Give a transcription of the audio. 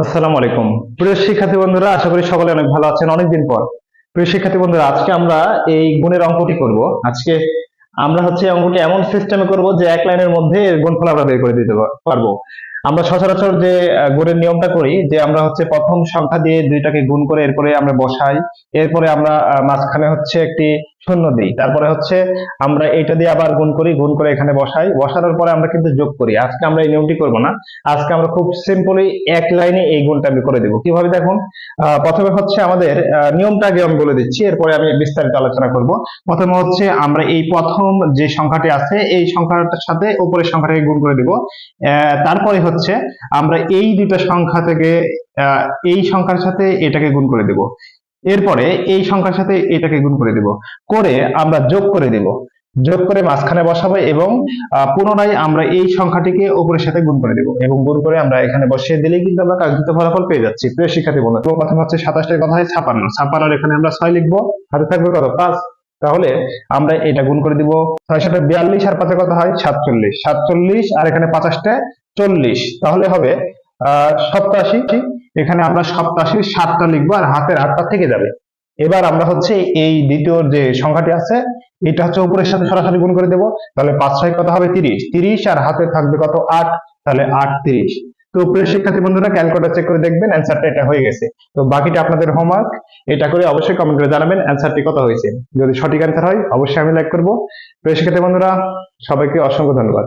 আসসালামু আলাইকুম। প্রিয় শিক্ষার্থী বন্ধুরা, আশা করি সকলে অনেক ভালো আছেন অনেকদিন পর। প্রিয় শিক্ষার্থী বন্ধুরা, আজকে আমরা এই গুণের অঙ্কটি করব। আজকে আমরা হচ্ছে অঙ্কটি এমন সিস্টেমে করব যে এক লাইনের মধ্যে গুণফল আমরা বের করে দিতে পারব। আমরা সচরাচর যে গুণের নিয়মটা করি, যে আমরা হচ্ছে প্রথম সংখ্যা দিয়ে দুইটাকে গুণ করে এরপরে আমরা বসাই। এরপরে আমরা মাঝখানে হচ্ছে একটি শূন্য দিই। তারপরে হচ্ছে আমরা এটা দিয়ে আবার গুণ করি, গুণ করে এখানে বসাই। বসানোর পরে আমরা কিন্তু যোগ করি। আজকে আমরা এই নিয়মটি করব না। আজকে আমরা খুব সিম্পলি এক লাইনে এই গুণটা আমি করে দেব। কীভাবে দেখুন প্রথমে হচ্ছে আমাদের নিয়মটা আগে আমি বলে দিচ্ছি, এরপরে আমি বিস্তারিত আলোচনা করব। প্রথমে হচ্ছে আমরা এই প্রথম যে সংখ্যাটি আছে, এই সংখ্যাটার সাথে উপরের সংখ্যাটাকে গুণ করে দিব। তারপরে হচ্ছে আমরা এই দুটো সংখ্যা থেকে এই সংখ্যার সাথে এটাকে গুণ করে দেব। এরপরে এই সংখ্যার সাথে এটাকে গুণ করে দেব। করে আমরা যোগ করে দেব। যোগ করে মাঝখানে বসাবো এবং পুনরায় আমরা এই সংখ্যাটিকে উপরের সাথে গুণ করে দেব এবং গুণ করে আমরা এখানে বসিয়ে দিলেই কিন্তু আমরা কাঙ্ক্ষিত ফলাফল পেয়ে যাচ্ছি। প্রিয় শিক্ষার্থী বন্ধু তো প্রথম হচ্ছে সাতাশটার কথা হয় ছাপান্ন। ছাপান্নর এখানে আমরা ছয় লিখব। হাতে থাকবে কত? পাঁচ। তাহলে আমরা এটা গুণ করে দিব। ছয় সাথে বিয়াল্লিশ আর পাঁচের কথা হয় সাতচল্লিশ। সাতচল্লিশ আর এখানে পাঁচাশটা চল্লিশ। তাহলে হবে, আহ, সপ্তাশি। এখানে আমরা সপ্তাশির সাতটা লিখব আর হাতের আটটা থেকে যাবে। এবার আমরা হচ্ছে এই দ্বিতীয় যে সংখ্যাটি আছে, এটা হচ্ছে উপরের সাথে সরাসরি গুণ করে দেব। তাহলে পাঁচ ছয় কত হবে? তিরিশ। তিরিশ আর হাতে থাকবে কত? আট। তাহলে আট তিরিশ। তো প্রিয় শিক্ষার্থী বন্ধুরা, ক্যালকুলেটর চেক করে দেখবেন অ্যান্সারটা এটা হয়ে গেছে। তো বাকিটা আপনাদের হোমওয়ার্ক এটা করে অবশ্যই কমেন্ট করে জানাবেন অ্যান্সারটি কত হয়েছে। যদি সঠিক অ্যান্সার হয়, অবশ্যই আমি লাইক করব। প্রিয় শিক্ষার্থী বন্ধুরা, সবাইকে অসংখ্য ধন্যবাদ।